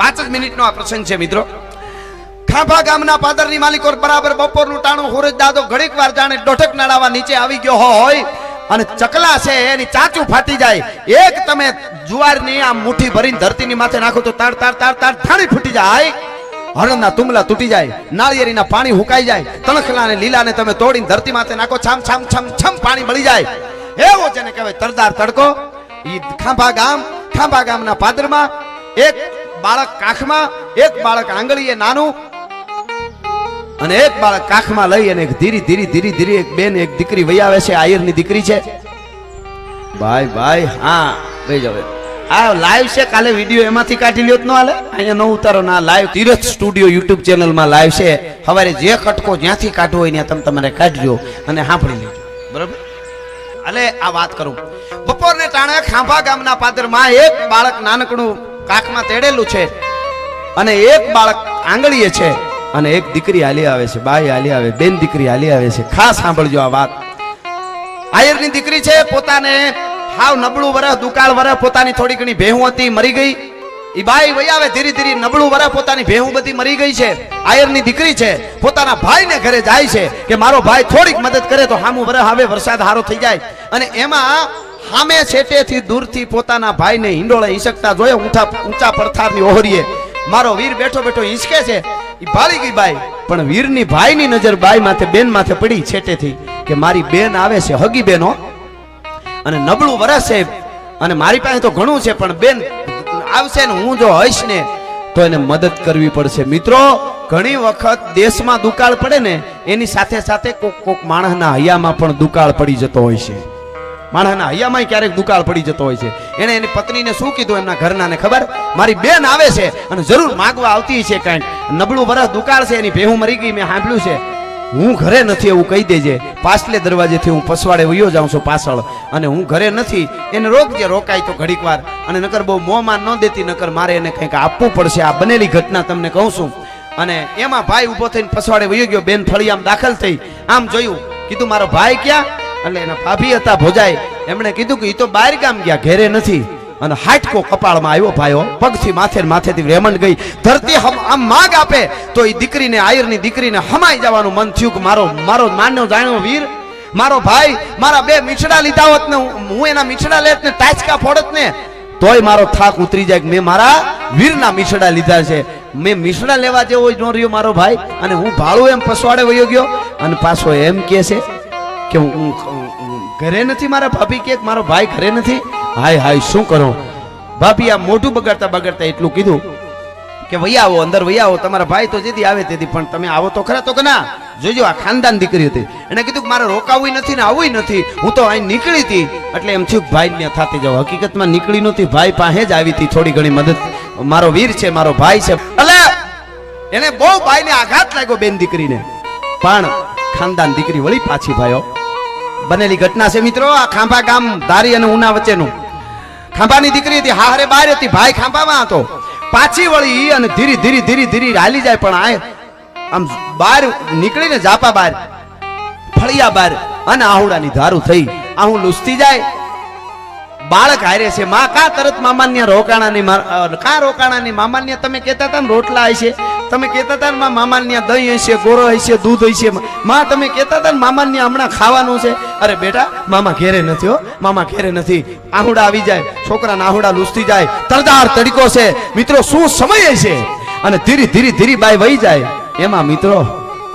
પાંચ જ મિનિટનો આ પ્રસંગ છે મિત્રો. ખાંભા ગામના પાદરની માલિકો બરાબર બપોરનું ટાણું હોરજ દાદો ઘડીક વાર જાણે ડોઢક નાડાવા નીચે આવી ગયો હોય અને ચકલા છે, એની ચાચું ફાટી જાય. એક તમે જુવારની આમ મુઠ્ઠી ભરીને ધરતીની માથે નાખો તો તાર તાર તાર તાર, થાળી ફૂટી જાય. હળદના તુમલા તૂટી જાય, નાળિયેરીના પાણી હુકાઈ જાય તણખલા ને લીલાને તમે તોડીને ધરતી માથે નાખો, છામ છામ, છમ છમ, પાણી મળી જાય. એવો જેને કહેવાય તરદાર તડકો. ઈ ખાંભા ગામ, ખાંભા ગામના પાદરમાં એક બાળક કાખમાં, એક બાળક આંગળીએ નાનું અને એક બાળક કાખમાં લઈ અને ધીરી ધીરી ધીરી ધીરી એક બેન એક દીકરી વહી આવે છે, આયરની દીકરી છે. ભાઈ ભાઈ, હા ભાઈ જવે આ લાઈવ છે, કાલે વીડિયો એમાંથી કાઢી લ્યો તો ન હાલે. અહીંયા ન ઉતારો, ના લાઈવ તીરથ સ્ટુડિયો યુટ્યુબ ચેનલમાં લાઈવ છે. સવારે જે કટકો જ્યાંથી કાઢવો હોય ત્યાં તમે તમારે કાઢજો અને સાંભળી લેજો. બરાબર? અલે, આ વાત કરું. બપોરને ટાણે ખાંભા ગામના પાદરમાં એક બાળક નાનકડું કાખમાં તેડેલું છે. અને એક બાળક આંગળીએ છે અને એક દીકરી હાલી આવે છે, બાઈ હાલી આવે, બેન દીકરી હાલી આવે છે. ખાસ સાંભળજો આ વાત. આયરની દીકરી છે, પોતાને હાવ નબળું વરસ દુકાળ વરસ પોતાની થોડી ઘણી ભેહું હતી, મરી ગઈ. એ બાઈ વહી આવે, ધીરે ધીરે નબળું વર પોતાની ભેહું બધી મરી ગઈ છે. આયરની દીકરી છે, પોતાના ભાઈને ઘરે જાય છે કે મારો ભાઈ થોડીક મદદ કરે તો હામું વરસ આવે, વરસાદ હારો થઈ જાય. અને એમાં સામે છેટેથી દૂરથી પોતાના ભાઈને હિંડોળે હિસકતા જોયે. ઊંચા ઊંચા પડથારની ઓહરીએ. મારો વીર બેઠો બેઠો હિંચકે છે. ઈ ભાળી ગઈ બાઈ. પણ વીરની ભાઈની નજર બાઈ માથે, બેન માથે પડી છેટેથી કે મારી બેન આવે છે, હગી બેનો. અને નબળું વરસ છે. અને મારી પાસે તો ઘણું છે, પણ બેન આવશે ને હું જો હઈશ ને, તો એને મદદ કરવી પડશે. મિત્રો, ઘણી વખત દેશમાં દુકાળ પડે ને, એની સાથે સાથે કોક કોક માણસના હૈયામાં પણ દુકાળ પડી જતો હોય છે. માણસના હૈયામાં ક્યારેક દુકાળ પડી જતો હોય છે. એને એની પત્નીને શું કીધું એમના ઘરનાને ખબર? મારી બેન આવે છે અને જરૂર માગવા આવતી છે કાંઈક. નબળું વરસ દુકાળ છે, એની ભેહું મરી ગઈ, મેં સાંભળ્યું છે. હું ઘરે નથી એવું કહી દેજે. પાછલે દરવાજેથી હું પસવાડે વયો જાઉં છું પાછળ. અને હું ઘરે નથી. એને રોકજે રોકાય તો ઘડીક વાર. અને નકર બહુ મોંમાં ન દેતી, નકર મારે એને કંઈક આપવું પડશે. આ બનેલી ઘટના તમને કહું છું. અને એમાં ભાઈ ઊભો થઈને પસવાડે વયો ગયો, બેન ફળિયામ દાખલ થઈ. આમ જોયું. કીધું, મારો ભાઈ ક્યાં? એટલે એના ભાભી હતા ભોજાઈ. એમણે કીધું કે એ તો બહાર ગામ ગયા, ઘેરે નથી. અને હાટકો કપાળમાં આવ્યો ભાઈઓ, પગથી માથે માથેથી રેમંડ ગઈ. ધરતી આમ માગ આપે, તો એ દીકરીને, આયરની દીકરીને હમાઈ જવાનું મન થયું કે મારો મારો માન્યો જાણ્યો વીર, મારો ભાઈ, મારા બે મીછડા લીધા હોત ને, હું- એના મીછડા લેત ને ટાચકા ફોડત ને, તોય મારો થાક ઉતરી જાય કે મેં મારા વીરના મીછડા લીધા છે. મેં મિશ્રા લેવા જેવો જ ન રહ્યો મારો ભાઈ, અને હું ભાળું એમ પસવાડે વયો ગયો. અને પાછો એમ કહે છે કે હું ઘરે નથી મારા ભાભી કે મારો ભાઈ ઘરે નથી? હાય હાય શું કરો? ભાભી આ મોઢું બગાડતા બગાડતા એટલું કીધું કે વૈયા આવો અંદર વૈયા આવો તમારા ભાઈ તો જેથી આવે તેથી પણ તમે આવો તો ખરા તો કે ના? જોજો આ ખાનદાન દીકરી હતી. એને કીધું કે મારે રોકાવું નથી ને આવું નથી. હું તો અહીં નીકળી હતી. એટલે એમ થયું ભાઈ ને થતી જાવ હકીકતમાં નીકળી નહોતી ભાઈ પાસે જ આવી હતી થોડી ઘણી મદદ. મારો વીર છે મારો ભાઈ છે. એટલે એને બહુ ભાઈને આઘાત લાગ્યો બેન દીકરીને. પણ ખાનદાન દીકરી વળી પાછી ભાઈઓ બનેલી ઘટના છે મિત્રો, આ ખાંભા ગામ ધારી અને ઉના વચ્ચેનું. ખાંભાની દીકરી હતી હારે બહાર હતી, ભાઈ ખાંભામાં હતો. પાછી વળી અને ધીરી ધીરી ધીરી ધીરી હાલી જાય, પણ આ આમ બહાર નીકળીને જાપા બહાર, ફળિયા બહાર અને આહુડાની ધારું થઈ. આહું લૂસતી જાય. બાળક હારે છે, માં, કા તરત મામાન્ય રોકાણાની કા રોકાણાની મામાન્ય? તમે કહેતા હતા ને રોટલા હશે તમે કહેતા હતા ને, માં મામાન્ય દહીં હશે, ગોરો હશે, દૂધ હશે. માં, તમે કહેતા હતા ને મામાન્ય હમણાં ખાવાનું છે. અરે બેટા, મામા ઘેરે નથી હો, મામા ઘેરે નથી. આહુડા આવી જાય, છોકરાના આહુડા લૂસતી જાય તરદાર તડકો છે. મિત્રો, શું સમય છે? અને ધીરી ધીરી ધીરે બાય વહી જાય. એમાં મિત્રો,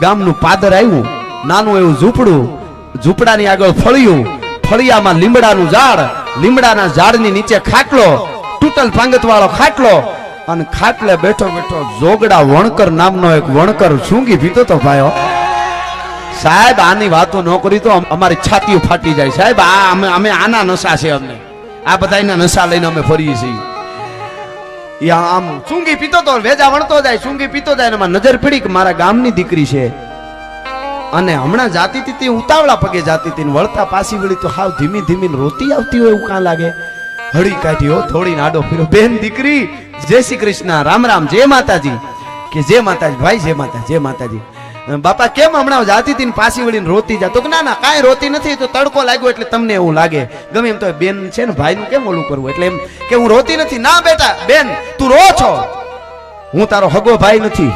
ગામનું પાદર આવ્યું, નાનું એવું ઝૂંપડું, ઝૂંપડાની આગળ ફળિયું, ફળિયામાં લીમડાનું ઝાડ, લીમડાના ઝાડની નીચે ખાટલો, તૂટલ પાંગત વાળો ખાટલો અને ખાટલે બેઠો બેઠો જોગડા વણકર નામનો એક વણકર સૂંઘી પીતો તો ભાઈઓ સાહેબ, આની વાતો ન કરી તો અમારી છાતીઓ ફાટી જાય. સાહેબ, આ અમે અમે આના નશા છે અમને. આ બધા એના નશા લઈને અમે ફરીએ છીએ. આમ સૂંઘી પીતો તો વેજા વણતો જાય, સૂંઘી પીતો જાય એમાં નજર પડી કે મારા ગામની દીકરી છે. અને હમણાં જાતી હતી તે ઉતાવળા પગે જાતી હતી વળતા પાછી વળી તો હાવ ધીમી ધીમી રોતી આવતી હોય એવું કાં લાગે? હળી કાઢ્યો, થોડી નાડો ફેરો બેન દીકરી, જય શ્રી કૃષ્ણ, રામ રામ, જય માતાજી. કે જય માતાજી, ભાઈ જય માતા, જય માતાજી. બાપા, કેમ હમણાં જાતી હતી પાછી વળીને રોતી જા? તો ના ના, કાંઈ રોતી નથી, તો તડકો લાગ્યો એટલે તમને એવું લાગે. ગમે એમ તો બેન છે ને, ભાઈનું કેમ ઓલું કરવું? એટલે એમ કે હું રોતી નથી. ના, બેટા, બેન, તું રો છો. હું તારો હગો ભાઈ નથી.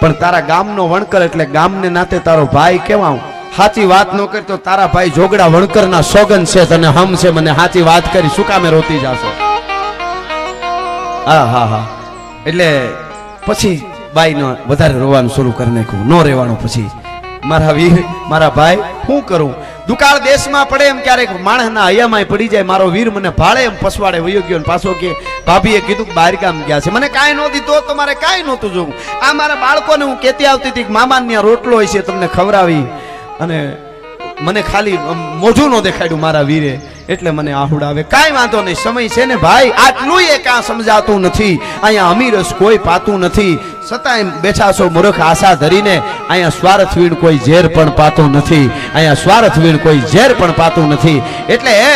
પણ તારા ગામનો વણકર એટલે ગામને નાતે તારો ભાઈ કેવાઉં સાચી વાત ન કરી તો તારા ભાઈ જોગડા વણકરના સોગન છે તને હમ છે મને સાચી વાત કરી. શું કામે રોતી જાશો? હા હા હા. એટલે પછી બાઈનો વધારે રોવાનું શરૂ કરી નાખ્યું. ન રહેવાનું પછી. મારા વીર, મારા ભાઈ શું કરું? દુકાળ દેશમાં પડે એમ ક્યારેક માણસના હૈયામાં પડી જાય. મારો વીર મને ભાળે એમ પસવાડે વયો ગયો પાછો કે, ભાભીએ કીધું બહાર ગામ ગયા છે. મને કાંઈ નહોતી, તો તો મારે કાંઈ નહોતું જોવું. આ મારા બાળકોને હું કહેતી આવતી હતી કે ત્યાં રોટલો હોય છે તમને ખવડાવી. અને મને ખાલી મોઢું ન દેખાડ્યું મારા વીરે. એટલે મને આહુડાવે કાંઈ વાંધો નહીં, સમય છે ને ભાઈ? આટલું એ કાં સમજાતું નથી. અહીંયા અમીરસ કોઈ પાતું નથી. છતાંય બેઠા છો મૂર્ખ આશા ધરીને, અહીંયા સ્વાર્થ વીણ કોઈ ઝેર પણ પાતું નથી. અહીંયા સ્વાર્થ વીણ કોઈ ઝેર પણ પાતું નથી. એટલે એ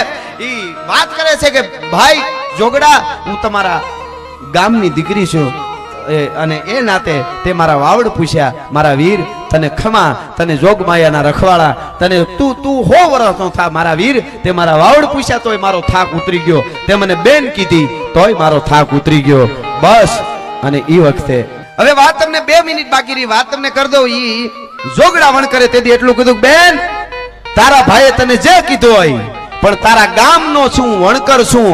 વાત કરે છે કે, ભાઈ, જોગડા, હું તમારા ગામની દીકરી છું. અને એ નાતે તે મારા વાવડ પૂછ્યા, મારા વીર, તને ખમા, તને જોગમાયાના રખવાળા, તને તું તું હો વરસનો થા, મારા વીર. તે મારા વાવડ પૂછ્યા, તોય મારો થાક ઉતરી ગયો. તે મને બેન કીધી, તોય મારો થાક ઉતરી ગયો. બસ, અને ઈ વખતે હવે વાત તમને બે મિનિટ બાકી રહી, વાત તમને કરી દઉં ઈ. જોગડાવણ કરે તેથી એટલું કીધું, બેન, તારા ભાઈએ તને જે કીધું હોય, પણ તારા ગામનો છું, વણકર છું.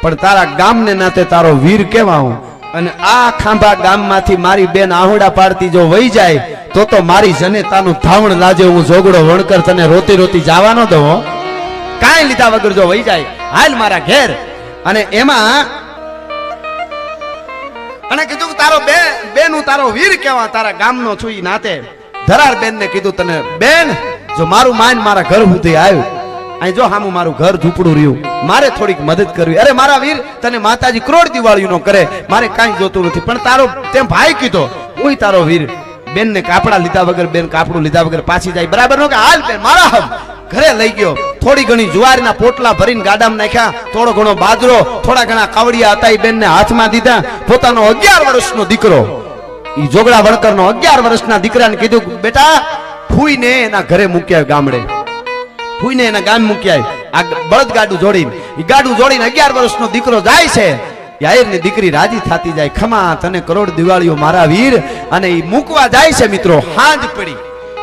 પણ તારા ગામને નાતે તારો વીર કેવા હું અને આ ખાંભા ગામમાંથી મારી બેન આહોડા પાડતી જો વહી જાય, તો તો મારી જનેતાનું ધાવણ લાજે હું જોગડો વણકર તને રોતી રોતી જવાનો દઉં કાંઈ લીધા વગર જો વહી જાય, હાલ મારા ઘેર. અને એમાં અને કીધું તારો બે, બેન હું તારો વીર કેવા તારા ગામનો છું નાતે. ધરાર બેન ને કીધું તને, બેન, જો મારું માન મારા ઘર સુધી આવ્યું અહીં જો હામું મારું ઘર ઝૂંપડું રહ્યું, મારે થોડીક મદદ કરવી. અરે મારા વીર, તને માતાજી કરોડ દિવાળીઓ નો કરે, મારે કાંઈ જોતું નથી. પણ તારો તેમ ભાઈ કીધો હું તારો વીર બેન ને કાપડા લીધા વગર, બેન કાપડું લીધા વગર પાછી જાય. બરાબર નો કે, હાલ બેન, મારા હમ. ઘરે લઈ ગયો. થોડી ઘણી જુવારના પોટલા ભરીને ગાડામાં નાખ્યા. થોડો ઘણો બાજરો, થોડા ઘણા કાવડિયા હતા એ બેનને હાથમાં દીધા. પોતાનો અગિયાર વર્ષનો દીકરો એ જોગડા વણકરનો અગિયાર વર્ષના દીકરાને કીધું, બેટા, ફૂઈને એના ઘરે મૂક્યા ગામડે. ફૂઈને એના ગામ મૂક્યા આ બળદ ગાડું જોડીને. એ ગાડું જોડીને અગિયાર વર્ષનો દીકરો જાય છે. યાયરની દીકરી રાજી થતી જાય. ખમા તને કરોડ દિવાળીઓ મારા વીર. અને એ મૂકવા જાય છે મિત્રો. હાંજ પડી.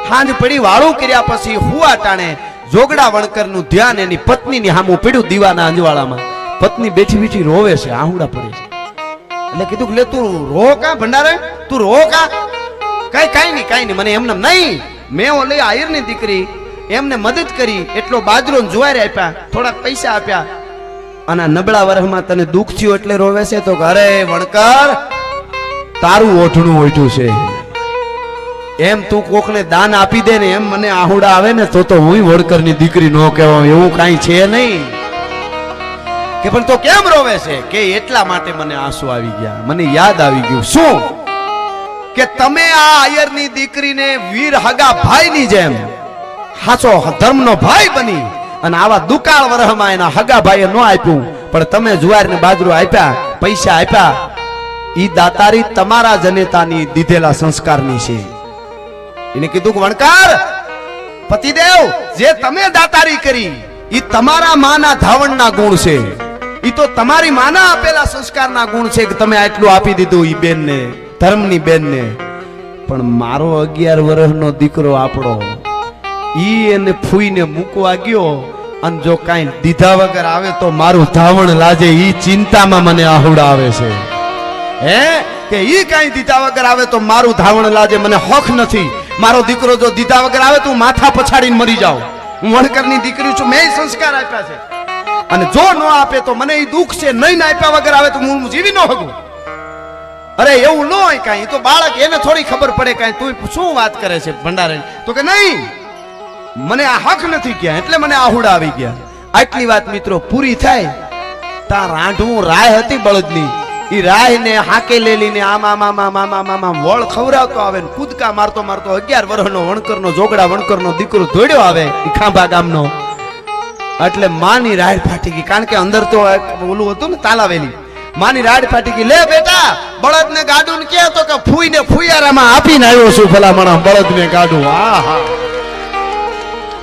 હાંજ પડી, વાળું કર્યા પછી હુવા ટાણે જોગડા વણકરનું ધ્યાન એની પત્નીની હામું પડ્યું દીવાના અંજવાળામાં. પત્ની બેઠી બેઠી રોવે છે, આહુડા પડે છે. એટલે કીધું કે, લે, તું રો કા ભંડારે? તું રો કા? કઈ કઈ નહીં કઈ નહીં. મને એમને નહીં. મેં ઓલી આયરની દીકરી એમને મદદ કરી એટલો બાજરો ને જુવારે આપ્યા, થોડાક પૈસા આપ્યા. અને નબળા વર્ષમાં તને દુઃખ થયું એટલે રોવે છે? તો અરે વણકર, તારું ઓઠણું ઓઠું છે. એમ તું કોકને દાન આપી દે ને એમ મને આહુડા આવે ને, તો તો હું વડકરની દીકરી નો કહેવાય, એવું કાંઈ છે નહીં. કે પણ તો કેમ રોવે છે? કે એટલા માટે મને આંસુ આવી ગયા. મને યાદ આવી ગયું. શું? કે તમે આ આયરની દીકરીને વીર હગા ભાઈની જેમ હાચો ધર્મનો ભાઈ બની અને આવા દુકાળ વરહમાં એના હગા ભાઈએ ન આપ્યું. પણ તમે જુવાર ને બાજરો આપ્યા, પૈસા આપ્યા. ઈ દાતારી તમારા જનેતાની દીધેલા સંસ્કારની છે. એને કીધું કે, વણકાર, પતિદેવ, જે તમે દાતારી કરી, ઈ તમારા માના ધાવણના ગુણ છે. ઈ તો તમારી માના આપેલા સંસ્કારના ગુણ છે કે તમે આટલું આપી દીધું ઈ બેનને, ધર્મની બેનને. પણ મારો અગિયાર વર્ષનો દીકરો આપણો ઈ એને ફૂઈને મૂકવા ગયો અને જો કાંઈ દીધા વગર આવે તો મારું ધાવણ લાજે, ઈ ચિંતામાં મને આહુડા આવે છે. હે? કે ઈ કાંઈ દીધા વગર આવે તો મારું ધાવણ લાજે, મને હોખ નથી. મારો દીકરો જો દીધા વગર આવે તો હું માથા પછાડીને મરી જાઉં. હું વણકરની દીકરી છું, મેં સંસ્કાર આપ્યા છે. અને જો ન આપે તો મને ઈ દુઃખ છે, નહીં ના આપ્યા વગર આવે તો હું જીવી ન હકું અરે એવું ન હોય કાંઈ તો બાળક, એને થોડી ખબર પડે કાંઈ. તું શું વાત કરે છે ભંડારે તો કે નહીં. મને આ હક નથી ગયા, એટલે મને આહુડા આવી ગયા. આટલી વાત મિત્રો પૂરી થાય. તાર રાંઢવું રાય હતી બળદની. એ રાય ને હાકે લેલીને આમ આમ આમ આમ આમ વળ ખવરાવતો આવે ને કૂદકા મારતો મારતો અગિયાર વર્ષનો વણકરનો જોગડા વણકરનો દીકરો દોડ્યો આવે એ ખાંભા ગામનો. એટલે માની રાડ ફાટી ગઈ. કારણ કે અંદર તો ઓલું હતું ને તાલાવેલી. માની રાડ ફાટી ગઈ. લે બેટા બળદ ને ગાડું ને કે તો કે ફૂઈને ફૂયારામાં આપીને આવ્યો છું ભલામણા બળદ ને ગાડું. આ હા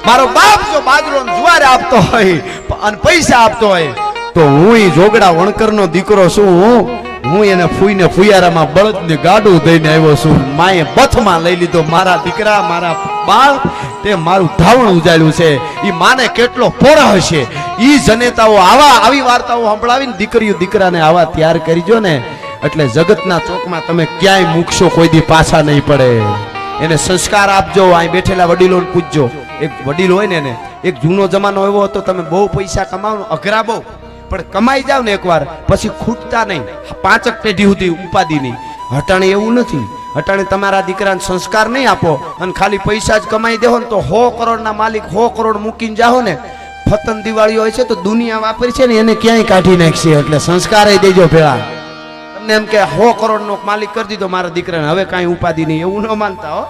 મારો બાપ જો બાજરો જુવારે આપતો હોય, અને પૈસા આપતો હોય, તો હું જોગડા વણકરનો દીકરો છું હું. એને ફૂઈને ફુયારામાં બળદને ગાડું દઈને આવ્યો છું. માએ બથમાં લઈ લીધો. મારા દીકરા, મારા બાળ, તે મારું ધાવણ ઉજાડ્યું છે. એ માને કેટલો પોરા હશે. એ જનેતાઓ આવા, આવી વાર્તાઓ સંભળાવીને દીકરીઓ, દીકરાને આવા તૈયાર કરીજો ને. એટલે જગતના ચોકમાં તમે ક્યાંય મૂકશો, કોઈ દી પાછા નહીં પડે. એને સંસ્કાર આપજો, અહીં બેઠેલા વડીલોને પૂછજો એક વડીલ હોય ને એને, એક જૂનો જમાનો એવો હતો, તમે બહુ પૈસા કમાવો અઘરા બહુ, પણ કમાઈ જાવ ને એકવાર, પછી ખૂટતા નહીં. પાંચક પેઢી સુધી ઉપાધિ નહીં. હટાણે એવું નથી. હટાણે તમારા દીકરાને સંસ્કાર નહીં આપો અને ખાલી પૈસા જ કમાઈ દેહો ને તો સો કરોડના માલિક સો કરોડ મૂકીને જાઓ ને. ફતન દિવાળી હોય છે તો દુનિયા વાપરી છે ને એને ક્યાંય કાઢી નાખશે, એટલે સંસ્કાર દેજો ભેળા. તમને એમ કે સો કરોડનો માલિક કરી દીધો મારા દીકરાને, હવે કાંઈ ઉપાધિ નહીં, એવું ન માનતા હો.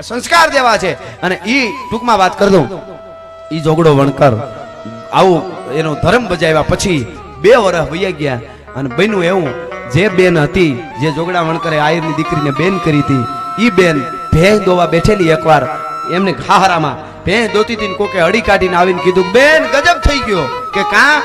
સંસ્કાર દેવા છે. અને ઈ ટૂંકમાં વાત કરી દઉં. ઈ જોગડો વણકર. આવું એનો ધર્મ બજાવ્યા પછી બે વર્ષ વયા ગયા. અને બન્યું એવું, જે બેન હતી, જે જોગડા વણકરે આયરની દીકરીને બેન કરી હતી, ઈ બેન ભેંસ દોવા બેઠેલી એકવાર એમને ઘાહરામાં ભેંસ દોતી હતી કોકે અડી કાઢીને આવીને કીધું, બેન, ગજબ થઈ ગયો. કે કા?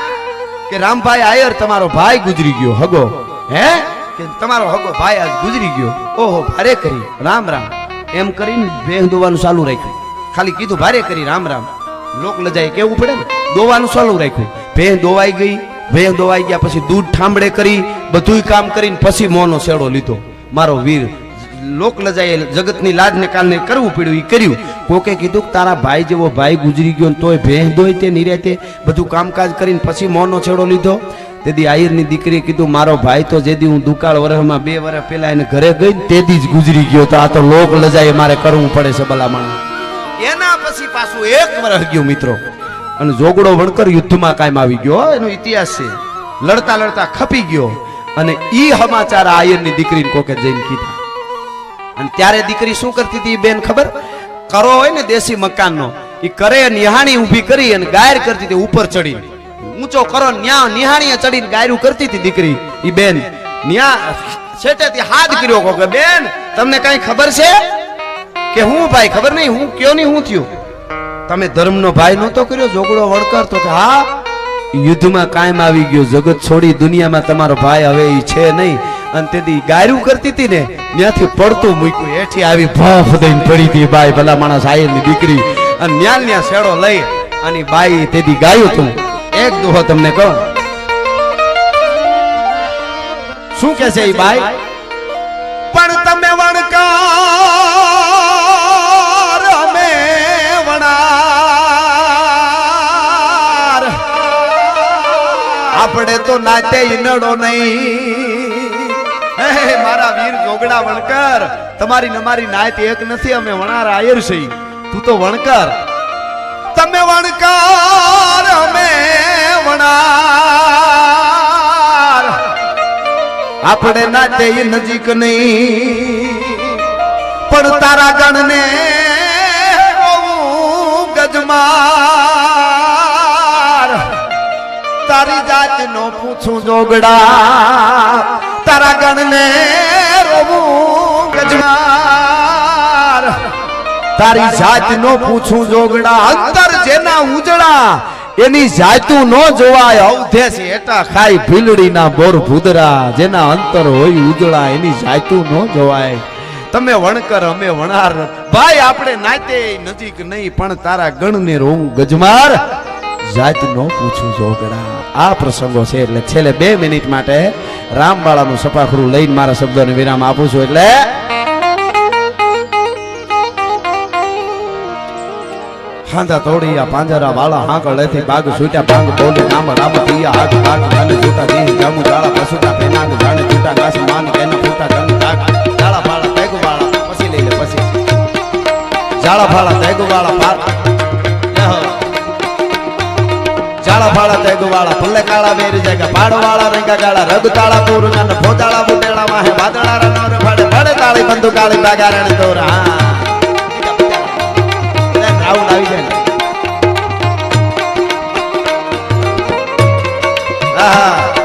કે રામભાઈ આયર તમારો ભાઈ ગુજરી ગયો, હગો. હે? કે તમારો હગો ભાઈ આજ ગુજરી ગયો. ઓહો, ભારે કરી. રામ રામ. એમ કરીને ભેંસ દોવાનું ચાલુ રાખ્યું. ખાલી કીધું, ભારે કરી, રામ રામ. લોક લજાય કેવું પડે ને? દોવાનું ચાલુ રાખ્યું. ભેંસ દોવાઈ ગઈ ભેંસ દોવાઈ ગયા પછી દૂધ ઠામડે કરી, બધુંય કામ કરીને પછી મોનો શેડો લીધો. મારો વીર, લોક લજાએ જગતની લાજને કારણે કરવું પડ્યું એ કર્યું. કોકે કીધું કે તારા ભાઈ જેવો ભાઈ ગુજરી ગયો તોય ભેંસ દોય તે નિરાતે બધું કામકાજ કરીને પછી મોનો છેડો લીધો. તેથી આયરની દીકરીએ કીધું, મારો ભાઈ તો જેદી હું દુકાળ વર્ષમાં બે વર્ષ પહેલા એને ઘરે ગઈ તેથી જ ગુજરી ગયો તો આ તો લોક લજાએ મારે કરવું પડે છે ભલામણ. એના પછી પાછું એક વર્ષ ગયું મિત્રો. અને જોગડો વણકર યુદ્ધમાં કાયમ આવી ગયો. એનો ઇતિહાસ છે. લડતા લડતા ખપી ગયો. અને ઈ સમાચાર આયરની દીકરીને કોકે જઈને કીધા. અને ત્યારે દીકરી શું કરતી હતી બેન ખબર? કરો હોય ને દેશી મકાનનો. એ કરે, નિહાણી ઊભી કરી અને ગાયર કરતી હતી ઉપર ચડીને. ઊંચો કરો ન્યા નિહાણીએ ચડીને ગાયરું કરતી હતી દીકરી. ઈ બેન, ન્યા છેટેથી હાથ કર્યો કો કે બેન, તમને કઈ ખબર છે? કે હું ભાઈ, ખબર નહીં, હું કયો નહીં હું થયું? તમે ધર્મનો ભાઈ નહોતો કર્યો જોગડો વળકર તો કે હા? યુદ્ધમાં કાયમ આવી ગયો, જગત છોડી દુનિયામાં તમારો ભાઈ હવે ઈ છે નહીં. અને તેથી ગાયરું કરતી હતી ને ત્યાંથી પડતું મૂક્યું. હેઠી આવી ભાફ દઈને પડી હતી બાઈ ભલા માણસ આયરની દીકરી. અને ન્યાલ ન્યા શેડો લઈ, અને બાઈ તેથી ગાયું તું એક દુહો તમને કહો. શું કે છે બાઈ પણ તમે વણકાર આપણે તો નાતે ઈનડો નહીં. મારા વીર જોગડા વણકર, તમારી નમારી નાયત એક નથી, અમે વણાર આયર છે તું તો વણકર. તમે વણકાર, અમે વણાર આપણે ઈ નજીક નહીં. પણ તારા રોવું ગજમાર. તારી જાત નો પૂછું જોગડા. તારા ગજમાર. તારી જાત નો પૂછું જોગડા. અંતર જેના ઉજળા એની જાતું નો જોવાય, અવધેશ હેઠા ખાઈ ભીલડીના બોર ભૂદરા, જેના અંતર હોય ઉજળા, એની જાતું નો જોવાય. તમે વણકર, અમે વણાર. ભાઈ, આપણે નાતે નજીક નહીં, પણ તારા ગણને રોવું, ગજમાર. જાત નો પૂછું જોગડા આ પ્રસંગો છે, એટલે છેલ્લે બે મિનિટ માટે રામબાળાનું સપાખરું લઈને મારા શબ્દોને વિરામ આપું છું, એટલે હાંધા તોડિયા, પાંજરા વાળા હાંકળ લેથી બાગ છૂટ્યા, ભાંગ બોલી નામ રામ પિયા હાથ હાથ ધન છૂટા દેહ જામુ જાળા પસુટા પેનાગ જાણ છૂટા, ઘાસ માન કેના ફૂટા જંગ તાક જાળા ફાળા તેગુ વાળા, પછી લઈ લે, પછી. જાળા ફાળા તેગુ વાળા, પાર. જાળા ફાળા તેગુ વાળા પલ્લે કાળા વેરી જાય પાડો વાળા રંગા ગાળા, રગ તાળા પૂરું અને ભોજાળા બુટેળા વાહે વાદળા રનોર ફાડે ફાડે તાળી બંદુ કાળી બાગારણ દોર રાહુલ આવી જાય. હા